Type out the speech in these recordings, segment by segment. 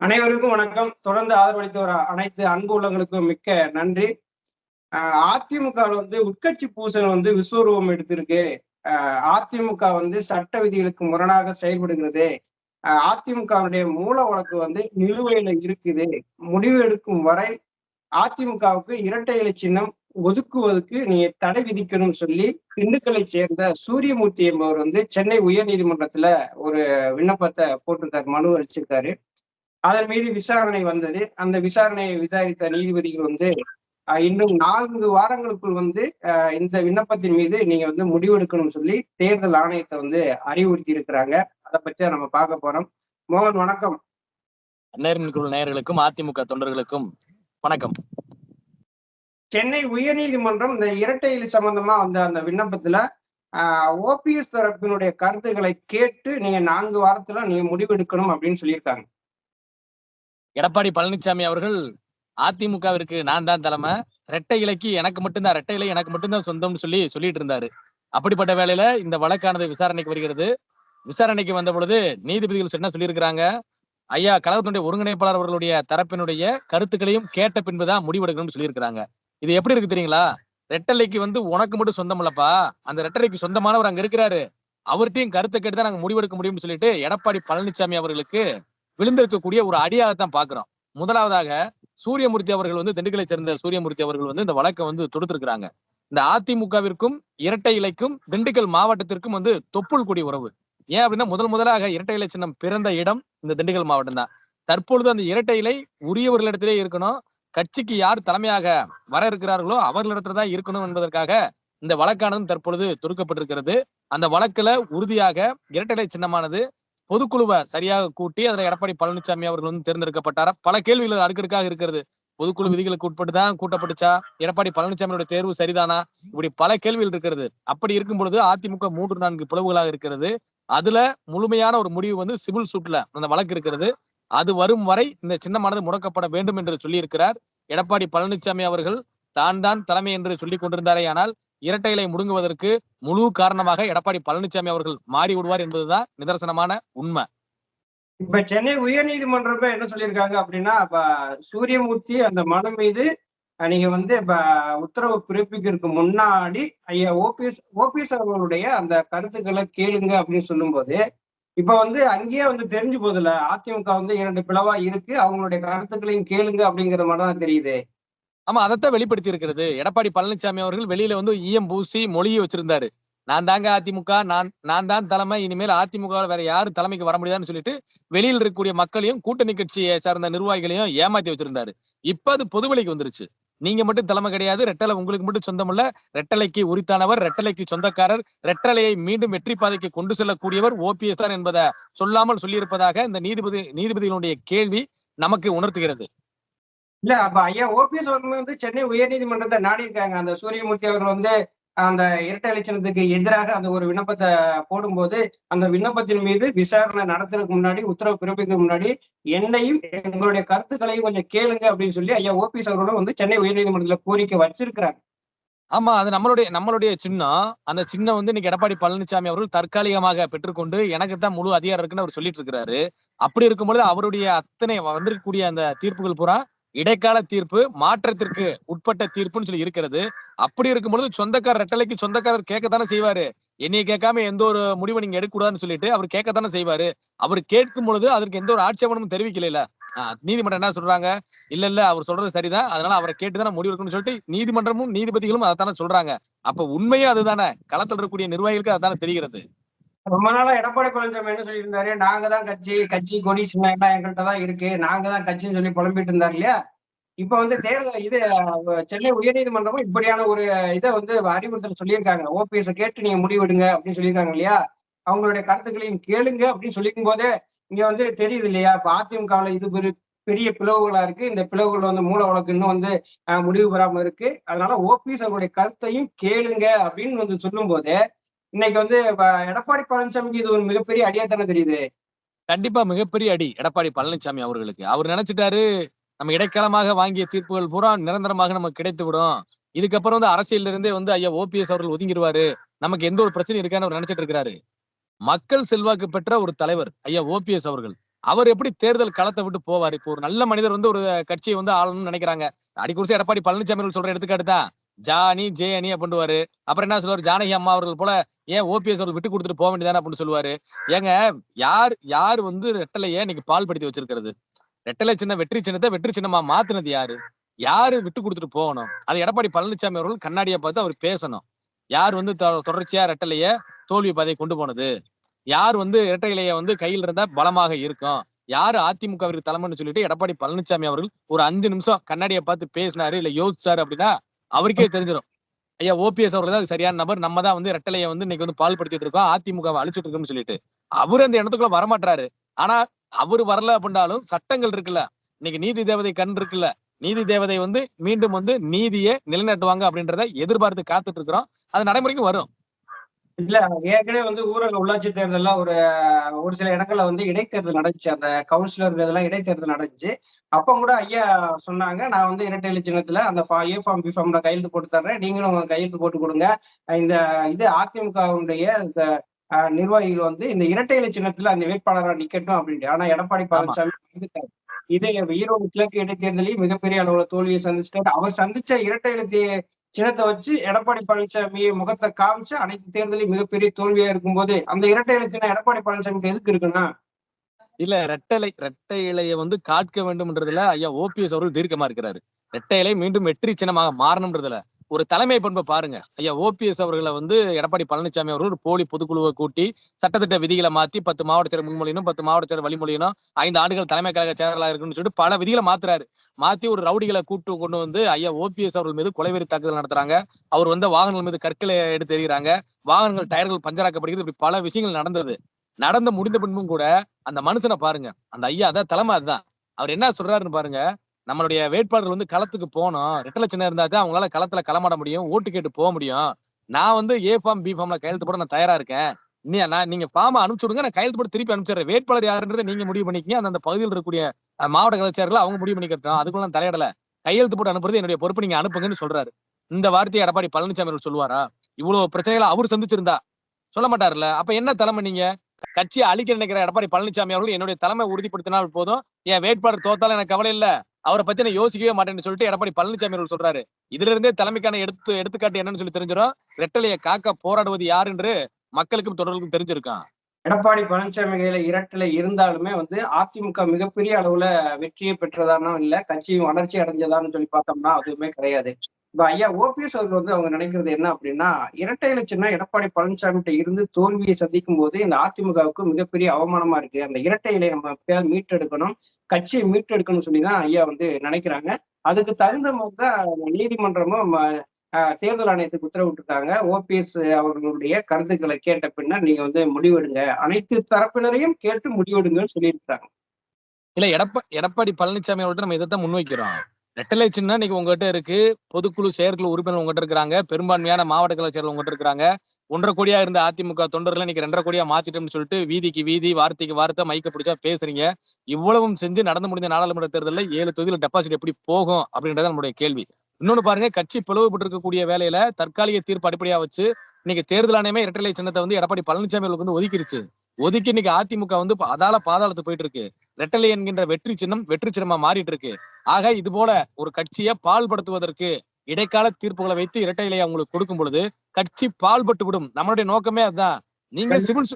அனைவருக்கும் வணக்கம். தொடர்ந்து ஆதரவளித்து வர அனைத்து அன்பு உள்ளங்களுக்கும் மிக்க நன்றி. அதிமுக வந்து உட்கட்சி பூசல் வந்து விஸ்வரூபம் எடுத்திருக்கு. ஆஹ் அதிமுக வந்து சட்ட விதிகளுக்கு முரணாக செயல்படுகிறது. அதிமுகவுடைய மூல வழக்கு வந்து நிலுவையில இருக்குது. முடிவு எடுக்கும் வரை அதிமுகவுக்கு இரட்டை இலை சின்னம் ஒதுக்குவதற்கு நீங்க தடை விதிக்கணும்னு சொல்லி திண்டுக்கலை சேர்ந்த சூரியமூர்த்தி என்பவர் வந்து சென்னை உயர்நீதிமன்றத்துல ஒரு விண்ணப்பத்தை போட்டிருக்காரு மனு அளிச்சிருக்காரு. அதன் மீது விசாரணை வந்தது. அந்த விசாரணையை விசாரித்த நீதிபதிகள் வந்து இன்னும் நான்கு வாரங்களுக்குள் வந்து இந்த விண்ணப்பத்தின் மீது நீங்க வந்து முடிவெடுக்கணும்னு சொல்லி தேர்தல் ஆணையத்தை வந்து அறிவுறுத்தி இருக்கிறாங்க அதை பத்தி தான் நம்ம பார்க்க போறோம். மோகன் வணக்கம். நேரின் குழு நேயர்களுக்கும் அதிமுக தொண்டர்களுக்கும் வணக்கம். சென்னை உயர்நீதிமன்றம் இந்த இரட்டை இலை சம்பந்தமா வந்த அந்த விண்ணப்பத்துல ஓபிஎஸ் தரப்பினுடைய கருத்துக்களை கேட்டு நீங்க நான்கு வாரத்துல நீங்க முடிவெடுக்கணும் அப்படின்னு சொல்லியிருக்காங்க. எடப்பாடி பழனிசாமி அவர்கள் அதிமுகவிற்கு நான் தான் தலைமை. ரெட்டை இலைக்கு எனக்கு மட்டும்தான் ரெட்டை இலை எனக்கு மட்டும்தான் சொந்தம்னு சொல்லி சொல்லிட்டு இருந்தாரு அப்படிப்பட்ட வேலையில இந்த வழக்கானது விசாரணைக்கு வருகிறது. விசாரணைக்கு வந்த பொழுது நீதிபதிகள் என்ன சொல்லியிருக்கிறாங்க? ஐயா கழகத்தினுடைய ஒருங்கிணைப்பாளர் அவர்களுடைய தரப்பினுடைய கருத்துக்களையும் கேட்ட பின்புதான் முடிவெடுக்கணும்னு சொல்லியிருக்கிறாங்க. இது எப்படி இருக்கு தெரியுங்களா? ரெட்டலைக்கு வந்து உனக்கு மட்டும் சொந்தம் இல்லப்பா. அந்த ரெட்டலைக்கு சொந்தமானவர் அங்க இருக்கிறாரு. அவர்கிட்டயும் கருத்தை கேட்டு தான் நாங்க முடிவெடுக்க முடியும்னு சொல்லிட்டு எடப்பாடி பழனிசாமி அவர்களுக்கு விழுந்திருக்கக்கூடிய ஒரு அடியாகத்தான் பாக்குறோம் முதலாவதாக சூரியமூர்த்தி அவர்கள் வந்து திண்டுக்கலை சேர்ந்த சூரியமூர்த்தி அவர்கள் வந்து இந்த வழக்கை வந்து தொடுத்திருக்கிறாங்க. இந்த அதிமுகவிற்கும் இரட்டை இலைக்கும் திண்டுக்கல் மாவட்டத்திற்கும் வந்து தொப்புள் கொடி உறவு. ஏன் அப்படின்னா முதல் முதலாக இரட்டை இலை சின்னம் பிறந்த இடம் இந்த திண்டுக்கல் மாவட்டம் தான். தற்பொழுது அந்த இரட்டை இலை உரியவர்களிடத்திலே இருக்கணும். கட்சிக்கு யார் தலைமையாக வர இருக்கிறார்களோ அவர்களிடத்துல தான் இருக்கணும் என்பதற்காக இந்த வழக்கானதும் தற்பொழுது தொடுக்கப்பட்டிருக்கிறது. அந்த வழக்குல உறுதியாக இரட்டை இலை சின்னமானது பொதுக்குழுவை சரியாக கூட்டி அதுல எடப்பாடி பழனிசாமி அவர்கள் வந்து தேர்ந்தெடுக்கப்பட்டாரா? பல கேள்விகள் அடுக்கடுக்காக இருக்கிறது. பொதுக்குழு விதிகளுக்கு உட்பட்டு தான் கூட்டப்பட்டுச்சா? எடப்பாடி பழனிசாமியோட தேர்வு சரிதானா? இப்படி பல கேள்விகள் இருக்கிறது. அப்படி இருக்கும் பொழுது அதிமுக மூன்று நான்கு பிளவுகளாக இருக்கிறது. அதுல முழுமையான ஒரு முடிவு வந்து சிவில் சூட்ல அந்த வழக்கு இருக்கிறது. அது வரும் வரை இந்த சின்னமானது முடக்கப்பட வேண்டும் என்று சொல்லியிருக்கிறார். எடப்பாடி பழனிசாமி அவர்கள் தான் தான் தலைமை என்று சொல்லிக் கொண்டிருந்தாரே ஆனால் இரட்டை இலை முடுங்குவதற்கு முழு காரணமாக எடப்பாடி பழனிசாமி அவர்கள் மாறி விடுவார் என்பதுதான் நிதர்சனமான உண்மை. இப்ப சென்னை உயர் நீதிமன்றமே என்ன சொல்லியிருக்காங்க அப்படின்னா இப்ப சூரியமூர்த்தி அந்த மனு மீது நீங்க வந்து இப்ப உத்தரவு பிறப்பிக்கிறதுக்கு முன்னாடி ஐயா ஓபிஎஸ் ஓபிஎஸ் அவர்களுடைய அந்த கருத்துக்களை கேளுங்க அப்படின்னு சொல்லும்போது இப்ப வந்து அங்கேயே வந்து தெரிஞ்சு போதுல அதிமுக வந்து இரண்டு பிளவா இருக்கு அவங்களுடைய கருத்துக்களையும் கேளுங்க அப்படிங்கிற மாதிரி தான் தெரியுது. ஆமா அதைத்தான் வெளிப்படுத்தி இருக்கிறது எடப்பாடி பழனிசாமி அவர்கள் வெளியில வந்து ஈயம் பூசி மொழியை வச்சிருந்தாரு. நான் தாங்க அதிமுக நான் நான் தான் தலைமை இனிமேல் அதிமுக வேற யாரு தலைமைக்கு வர முடியாதுன்னு சொல்லிட்டு வெளியில் இருக்கக்கூடிய மக்களையும் கூட்டணி கட்சியை சார்ந்த நிர்வாகிகளையும் ஏமாத்தி வச்சிருந்தாரு. இப்ப அது பொதுவெளிக்கு வந்துருச்சு. நீங்க மட்டும் தலைமை கிடையாது ரெட்டலை உங்களுக்கு மட்டும் சொந்தமல்ல. ரெட்டலைக்கு உரித்தானவர் ரெட்டலைக்கு சொந்தக்காரர் ரெட்டலையை மீண்டும் வெற்றி பாதைக்கு கொண்டு செல்லக்கூடியவர் ஓபிஎஸ் தான் என்பதை சொல்லாமல் சொல்லியிருப்பதாக இந்த நீதிபதி நீதிபதிகளுடைய கேள்வி நமக்கு உணர்த்துகிறது. இல்ல அப்ப ஐயா ஓபிஎஸ் அவர்கள் வந்து சென்னை உயர்நீதிமன்றத்தை நாடி இருக்காங்க அந்த சூரியமூர்த்தி அவர்கள் வந்து அந்த இரட்டை இலட்சணத்துக்கு எதிராக அந்த ஒரு விண்ணப்பத்தை போடும்போது அந்த விண்ணப்பத்தின் மீது விசாரணை நடத்துறதுக்கு முன்னாடி உத்தரவு பிறப்பிக்க முன்னாடி என்னையும் எங்களுடைய கருத்துக்களையும் கொஞ்சம் கேளுங்க அப்படின்னு சொல்லி ஐயா ஓபிஎஸ் அவர்களும் வந்து சென்னை உயர்நீதிமன்றத்துல கோரிக்கை வச்சிருக்கிறாங்க. ஆமா அது நம்மளுடைய நம்மளுடைய சின்னம். அந்த சின்னம் வந்து இன்னைக்கு எடப்பாடி பழனிசாமி அவர்கள் தற்காலிகமாக பெற்றுக்கொண்டு எனக்கு தான் முழு அதிகாரம் இருக்குன்னு அவர் சொல்லிட்டு இருக்கிறாரு. அப்படி இருக்கும்பொழுது அவருடைய அத்தனை வந்திருக்கக்கூடிய அந்த தீர்ப்புகள் பூரா இடைக்கால தீர்ப்பு மாற்றத்திற்கு உட்பட்ட தீர்ப்புன்னு சொல்லி இருக்கிறது. அப்படி இருக்கும்பொழுது சொந்தக்காரர் ரெட்டலைக்கு சொந்தக்காரர் கேட்கத்தானே செய்வாரு. என்னைய கேட்காம எந்த ஒரு முடிவை நீங்க எடுக்கக்கூடாதுன்னு சொல்லிட்டு அவர் கேட்கத்தானே செய்வாரு. அவர் கேட்கும் பொழுது அதற்கு எந்த ஒரு ஆட்சேபனமும் தெரிவிக்கல நீதிமன்றம் என்ன சொல்றாங்க? இல்ல இல்ல அவர் சொல்றது சரிதான். அதனால அவரை கேட்டுதானே முடிவு எடுக்கணும்னு சொல்லிட்டு நீதிமன்றமும் நீதிபதிகளும் அதைத்தானே சொல்றாங்க. அப்ப உண்மையே அதுதானே. களத்தில் இருக்கக்கூடிய நிர்வாகிகளுக்கு அதுதானே தெரிகிறது. ரொம்ப நாளா எடப்பாடி பழனிசாமி என்ன சொல்லியிருந்தாரு. நாங்க தான் கட்சி கட்சி கொடி சின்ன எல்லாம் எங்கள்கிட்ட தான் இருக்கு. நாங்க தான் கட்சின்னு சொல்லி புலம்பிட்டு இருந்தார் இல்லையா? இப்ப வந்து தேர்தல் இது சென்னை உயர்நீதிமன்றமும் இப்படியான ஒரு இதை வந்து அறிவுறுத்தல் சொல்லியிருக்காங்க. ஓபிஎஸ் கேட்டு நீங்க முடிவெடுங்க அப்படின்னு சொல்லியிருக்காங்க இல்லையா? அவங்களுடைய கருத்துக்களையும் கேளுங்க அப்படின்னு சொல்லிக்கும் போதே இங்க வந்து தெரியுது இல்லையா? இப்ப அதிமுகவில் இது பெரு- பெரிய பிளவுகளா இருக்கு. இந்த பிளவுகள் வந்து மூல வழக்கு இன்னும் வந்து முடிவு பெறாம இருக்கு. அதனால ஓபிஎஸ் அவருடைய கருத்தையும் கேளுங்க அப்படின்னு வந்து சொல்லும் போது இன்னைக்கு வந்து எடப்பாடி பழனிசாமிக்கு இது ஒரு மிகப்பெரிய அடியா தானே தெரியுது. கண்டிப்பா மிகப்பெரிய அடி எடப்பாடி பழனிசாமி அவர்களுக்கு. அவர் நினைச்சிட்டாரு நம்ம இடைக்காலமாக வாங்கிய தீர்ப்புகள் பூரா நிரந்தரமாக நமக்கு கிடைத்து விடும் இதுக்கப்புறம் வந்து அரசியல இருந்தே வந்து ஐயா ஓபிஎஸ் அவர்கள் ஒதுங்கிடுவாரு நமக்கு எந்த ஒரு பிரச்சனையும் இருக்கான்னு அவர் நினைச்சிட்டு இருக்கிறாரு. மக்கள் செல்வாக்கு பெற்ற ஒரு தலைவர் ஐயா ஓபிஎஸ் அவர்கள். அவர் எப்படி தேர்தல் களத்தை விட்டு போவார்? இப்போ ஒரு நல்ல மனிதர் வந்து ஒரு கட்சியை வந்து ஆளணும்னு நினைக்கிறாங்க. அடிக்குறிச்சு எடப்பாடி பழனிசாமி சொல்ற எடுத்துக்காட்டு தான். ஜானி ஜே அணி அப்படின்னுவாரு அப்புறம் என்ன சொல்லுவாரு? ஜானகி அம்மா அவர்கள் போல ஏன் ஓபிஎஸ் அவர்கள் விட்டு கொடுத்துட்டு போக வேண்டியதானே அப்படின்னு சொல்லுவாரு. ஏங்க யார் யார் வந்து ரெட்டலையே இன்னைக்கு பால் படுத்தி வச்சிருக்கிறது? ரெட்டலை சின்ன வெற்றி சின்னத்தை வெற்றி சின்னமா மாத்தினது யாரு? யாரு விட்டு கொடுத்துட்டு போகணும்? அது எடப்பாடி பழனிசாமி அவர்கள் கண்ணாடியை பார்த்து அவர் பேசணும். யார் வந்து தொ- தொடர்ச்சியா ரெட்டலைய தோல்வி பாதையை கொண்டு போனது? யார் வந்து இரட்டை இலைய வந்து கையில் இருந்தா பலமாக இருக்கும்? யாரு அதிமுகவிற்கு தலைமைன்னு சொல்லிட்டு எடப்பாடி பழனிசாமி அவர்கள் ஒரு அஞ்சு நிமிஷம் கண்ணாடியை பார்த்து பேசினாரு இல்ல யோசிச்சாரு அப்படின்னா அவருக்கே தெரிஞ்சிடும் ஐயா ஓபிஎஸ் அவர்கள் தான் சரியான நபர். நம்ம தான் வந்து ரெட்டலையை வந்து இன்னைக்கு வந்து பால் படுத்திட்டு இருக்கோம். அதிமுக அழிச்சிட்டு இருக்கோம்னு சொல்லிட்டு. அவரு அந்த இடத்துக்குள்ள வரமாட்டாரு ஆனா அவர் வரல அப்படின்னாலும் சட்டங்கள் இருக்குல்ல. இன்னைக்கு நீதி தேவதை கண் இருக்குல்ல. நீதி தேவதை வந்து மீண்டும் வந்து நீதியை நிலைநாட்டுவாங்க அப்படின்றத எதிர்பார்த்து காத்துட்டு இருக்கிறோம். அது நடைமுறைக்கு வரும். இல்ல ஏற்கனவே வந்து ஊரக உள்ளாட்சி தேர்தல்ல ஒரு ஒரு சில இடங்கள்ல வந்து இடைத்தேர்தல் நடந்துச்சு. அந்த கவுன்சிலர் இதெல்லாம் இடைத்தேர்தல் நடந்துச்சு. அப்ப கூட ஐயா சொன்னாங்க நான் வந்து இரட்டை இலை சின்னத்துல அந்த ஏ ஃபார்ம் பி ஃபார்ம்ல கையெழுத்து போட்டு தர்றேன். நீங்களும் உங்க கையெழுத்து போட்டு கொடுங்க. இந்த இது அதிமுகவுடைய இந்த நிர்வாகிகள் வந்து இந்த இரட்டை இலை சின்னத்துல அந்த வேட்பாளரா நிக்கட்டும் அப்படின்ட்டு. ஆனா எடப்பாடி பழனிசாமி. இதே ஈரோடு கிழக்கு இடைத்தேர்தலையும் மிகப்பெரிய அளவுல தோல்வியை சந்திச்சிட்டாரு. அவர் சந்திச்ச இரட்டை இலை தே- சின்னத்தை வச்சு எடப்பாடி பழனிசாமி முகத்தை காமிச்சு அனைத்து தேர்தலையும் மிகப்பெரிய தோல்வியா இருக்கும்போது அந்த இரட்டை இலை எடப்பாடி பழனிசாமிக்கு எதுக்கு இருக்குன்னா? இல்ல ரெட்டலை ரெட்டை இலையை வந்து காட்க வேண்டும்ன்றதுல ஐயா ஓபிஎஸ் அவர்கள் தீர்க்கமா இருக்கிறாரு. ரெட்டை இலை மீண்டும் வெற்றி சின்னமாக மாறணும்ன்றதுல. ஒரு தலைமை பண்பை பாருங்க. ஐயா ஓபிஎஸ் அவர்களை வந்து எடப்பாடி பழனிசாமி அவர்கள் ஒரு போலி பொதுக்குழுவை கூட்டி சட்டத்திட்ட விதிகளை மாத்தி பத்து மாவட்ட செயலர் முன்மொழியணும் பத்து மாவட்ட செயலர் வழிமொழியணும் ஐந்து ஆண்டுகள் தலைமை கழக செயலாளர் இருக்குன்னு சொல்லிட்டு பல விதிகளை மாத்துறாரு. மாத்தி ஒரு ரவுடிகளை கூட்டு கொண்டு வந்து ஐயா ஓபிஎஸ் அவர்கள் மீது கொலைவெறி தாக்குதல் நடத்துறாங்க. அவர் வந்து வாகனங்கள் மீது கற்களை எடுத்து எறிகிறாங்க. வாகனங்கள் டயர்கள் பஞ்சராக்கப்படுகிறது. இப்படி பல விஷயங்கள் நடந்தது. நடந்து முடிந்த பின்பும் கூட அந்த மனுஷனை பாருங்க. அந்த ஐயா அதான் தலைமை அதுதான். அவர் என்ன சொல்றாருன்னு பாருங்க. நம்மளுடைய வேட்பாளர் வந்து களத்துக்கு போகணும். ரெட்டை லட்சம் இருந்தா தான் அவங்களால களத்துல களமாட முடியும். ஓட்டு கேட்டு போக முடியும். நான் வந்து ஏ ஃபார்ம் பி ஃபார்ம்ல கையெழுத்து போட நான் தயாரா இருக்கேன். நீ நான் நீங்க ஃபார்ம் அனுப்பிச்சு விடுங்க. நான் கையெழுத்து போட்டு திருப்பி அனுப்பிச்சிடுறேன். வேட்பாளர் யாருன்றதை நீங்க முடிவு பண்ணிக்கங்க. அந்த பகுதியில் இருக்கக்கூடிய மாவட்ட கலைச்சார்கள் அவங்க முடிவு பண்ணிக்கிறோம் அதுக்குள்ள நான் தலையிடல. கையெழுத்து போட்டு அனுப்புறது என்னுடைய பொறுப்பு. நீங்க அனுப்புங்கன்னு சொல்றாரு. இந்த வார்த்தையை எடப்பாடி பழனிசாமி அவர்கள் சொல்லுவாரா? இவ்வளவு பிரச்சனைகளை அவர் சந்திச்சிருந்தா. சொல்ல மாட்டாருல்ல. அப்ப என்ன தலைமை நீங்க? கட்சியை அழிக்க நினைக்கிற எடப்பாடி பழனிசாமி அவர்கள் என்னுடைய தலைமை உறுதிப்படுத்தினால் போதும். என் வேட்பாளர் தோத்தாலும் எனக்கு கவலை இல்லை. அவரை பத்தி நான் யோசிக்கவே மாட்டேன்னு சொல்லிட்டு எடப்பாடி பழனிசாமி அவர்கள் சொல்றாரு. இதுல இருந்தே தலைமைக்கான எடுத்து எடுத்துக்காட்டு என்னன்னு சொல்லி தெரிஞ்சிடும். ரெட்டலையை காக்க போராடுவது யார் என்று மக்களுக்கும் தொடர்களுக்கும் தெரிஞ்சிருக்கான் எடப்பாடி பழனிசாமி கையில இரட்டில இருந்தாலுமே வந்து அதிமுக மிகப்பெரிய அளவுல வெற்றியை பெற்றதானோ இல்ல கட்சியும் வளர்ச்சி அடைஞ்சதான்னு சொல்லி பார்த்தோம்னா அதுவுமே கிடையாது. இப்ப ஐயா ஓபிஎஸ் அவர்கள் வந்து அவங்க நினைக்கிறது என்ன அப்படின்னா இரட்டை இலச்சுன்னா எடப்பாடி பழனிசாமி கிட்ட இருந்து தோல்வியை சந்திக்கும் போது இந்த அதிமுகவுக்கு மிகப்பெரிய அவமானமா இருக்கு. அந்த இரட்டை இலை நம்ம எப்பயாவது மீட்டெடுக்கணும் கட்சியை மீட்டெடுக்கணும்னு சொல்லி தான் ஐயா வந்து நினைக்கிறாங்க. அதுக்கு தகுந்த மாதிரி தான் நீதிமன்றமும் தேர்தல் ஆணையத்துக்கு உத்தரவிட்டிருக்காங்க. ஓபிஎஸ் அவர்களுடைய கருத்துக்களை கேட்ட பின்னர் நீங்க வந்து முடிவெடுங்க. அனைத்து தரப்பினரையும் கேட்டு முடிவெடுங்கன்னு சொல்லியிருக்காங்க இல்ல எடப்பா எடப்பாடி பழனிசாமி அவர்கிட்ட நம்ம இதைத்தான் முன்வைக்கிறோம். ரெட்டலை சின்ன இன்னைக்கு உங்ககிட்ட இருக்கு. பொதுக்குழு செயற்குழு உறுப்பினர் உங்ககிட்ட இருக்கிறாங்க. பெரும்பான்மையான மாவட்ட கலை செயலர் உங்ககிட்ட இருக்கிறாங்க. ஒன்றரை கோடியா இருந்த அதிமுக தொண்டர்களை இன்னைக்கு ரெண்டரை கோடியா மாத்திட்டோம்னு சொல்லிட்டு வீதிக்கு வீதி வார்த்தைக்கு வார்த்தை மைக்க பிடிச்சா பேசுறீங்க. இவ்வளவும் செஞ்சு நடந்து முடிந்த நாடாளுமன்ற தேர்தலில் ஏழு தொகுதியில் டெபாசிட் எப்படி போகும் அப்படின்றத நம்மளுடைய கேள்வி. இன்னொன்னு பாருங்க கட்சி பிளவுபட்டு இருக்கக்கூடிய வேலையில தற்காலிக தீர்ப்பு அடிப்படையா வச்சு இன்னைக்கு தேர்தல் ஆணையமே இரட்டலை சின்னத்தை வந்து எடப்பாடி பழனிசாமி அவர்களுக்கு வந்து ஒதுக்கிடுச்சு ஒதுக்கி இன்னைக்கு அதிமுக வந்து அதால பாதாளத்து போயிட்டு இருக்கு ரெட்டலை என்கின்ற வெற்றி சின்னம் வெற்றி சின்னமா மாறிட்டு இருக்கு ஆக இது போல ஒரு கட்சியை பால்படுத்துவதற்கு இடைக்கால தீர்ப்புகளை வைத்து இரட்டை இலையை அவங்களுக்கு கொடுக்கும் பொழுது கட்சி பால்பட்டு விடும். நம்மளுடைய நோக்கமே அதுதான். நீங்க சிவில்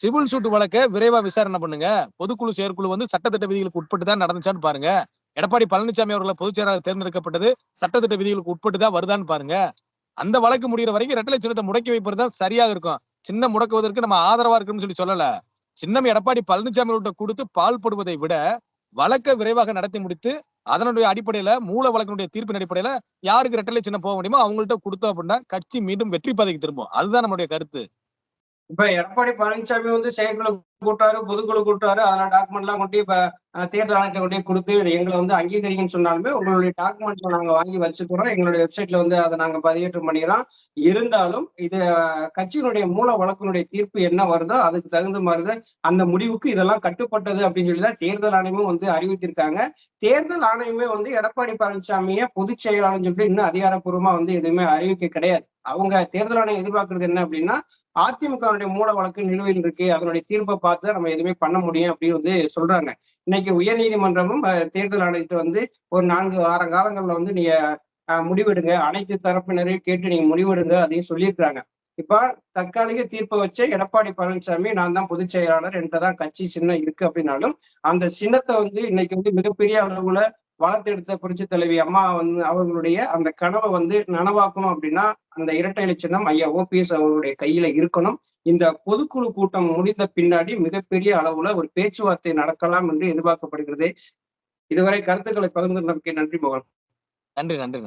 சிவில் சூட் வழக்க விரைவா விசாரணை பண்ணுங்க. பொதுக்குழு செயற்குழு வந்து சட்டத்திட்ட விதிகளுக்கு உட்பட்டு தான் நடந்துச்சான்னு பாருங்க. எடப்பாடி பழனிசாமி அவர்களை பொதுச்செயலாளர் தேர்ந்தெடுக்கப்பட்டது சட்டத்திட்ட விதிகளுக்கு உட்பட்டு தான் வருதான்னு பாருங்க. அந்த வழக்கு முடிகிற வரைக்கும் ரெட்டலை சின்னத்தை முடக்கி வைப்பது தான் சரியாக இருக்கும். சின்னம் முடக்குவதற்கு நம்ம ஆதரவா இருக்குன்னு சொல்லி சொல்லல. சின்னம் எடப்பாடி பழனிசாமி அவர்கிட்ட கொடுத்து பால்படுவதை விட வழக்கை விரைவாக நடத்தி முடித்து அதனுடைய அடிப்படையில மூல வழக்கினுடைய தீர்ப்பின் அடிப்படையில யாருக்கு ரெட்டலை சின்னம் போக முடியுமோ அவங்கள்ட்ட கொடுத்தோம் அப்படின்னா கட்சி மீண்டும் வெற்றி பாதைக்கு திரும்பும். அதுதான் நம்மளுடைய கருத்து. இப்ப எடப்பாடி பழனிசாமி வந்து செயற்குழு கூட்டாரு பொதுக்குழு கூட்டாரு அதெல்லாம் டாக்குமெண்ட் எல்லாம் கொண்டு இப்ப தேர்தல் ஆணையத்தை கொண்டு கொடுத்து எங்களை வந்து அங்கீகரிங்கன்னு சொன்னாலுமே உங்களுடைய டாக்குமெண்ட் நாங்க வாங்கி வச்சுக்கிறோம். எங்களுடைய வெப்சைட்ல வந்து அதை நாங்க பதிவேற்றம் பண்ணிடுறோம். இருந்தாலும் இது கட்சியினுடைய மூல வழக்கினுடைய தீர்ப்பு என்ன வருதோ அதுக்கு தகுந்த மாதிரிதான் அந்த முடிவுக்கு இதெல்லாம் கட்டுப்பட்டது அப்படின்னு சொல்லி தான் தேர்தல் ஆணையமும் வந்து அறிவித்திருக்காங்க. தேர்தல் ஆணையமே வந்து எடப்பாடி பழனிசாமியை பொதுச் செயலாளர்னு சொல்லிட்டு இன்னும் அதிகாரப்பூர்வமா வந்து எதுவுமே அறிவிக்க கிடையாது. அவங்க தேர்தல் ஆணையம் எதிர்பார்க்கறது என்ன அப்படின்னா அதிமுகவுடைய மூல வழக்கு நிலுவையில் இருக்கு. அதனுடைய தீர்ப்பை பார்த்து தான் நம்ம எதுவுமே பண்ண முடியும் அப்படின்னு வந்து சொல்றாங்க. இன்னைக்கு உயர்நீதிமன்றமும் நீதிமன்றமும் தேர்தல் ஆணையத்தை வந்து ஒரு நான்கு வார காலங்கள்ல வந்து நீங்க அஹ், முடிவெடுங்க. அனைத்து தரப்பினரையும் கேட்டு நீங்க முடிவெடுங்க அப்படின்னு சொல்லியிருக்காங்க இப்ப தற்காலிக தீர்ப்பை வச்சு எடப்பாடி பழனிசாமி நான் தான் பொதுச் செயலாளர் என்கிட்ட தான் கட்சி சின்னம் இருக்கு அப்படின்னாலும் அந்த சின்னத்தை வந்து இன்னைக்கு வந்து மிகப்பெரிய அளவுல வளர்த்தெடுத்த புரட்சி தலைவி அம்மா வந்து அவர்களுடைய அந்த கனவை வந்து நனவாக்கணும் அப்படின்னா அந்த இரட்டை இலை சின்னம் ஐயா ஓபிஎஸ் அவர்களுடைய கையில இருக்கணும். இந்த பொதுக்குழு கூட்டம் முடிந்த பின்னாடி மிகப்பெரிய அளவுல ஒரு பேச்சுவார்த்தை நடக்கலாம் என்று எதிர்பார்க்கப்படுகிறது. இதுவரை கருத்துக்களை பகிர்ந்து நமக்கு நன்றி மோகன். நன்றி நன்றி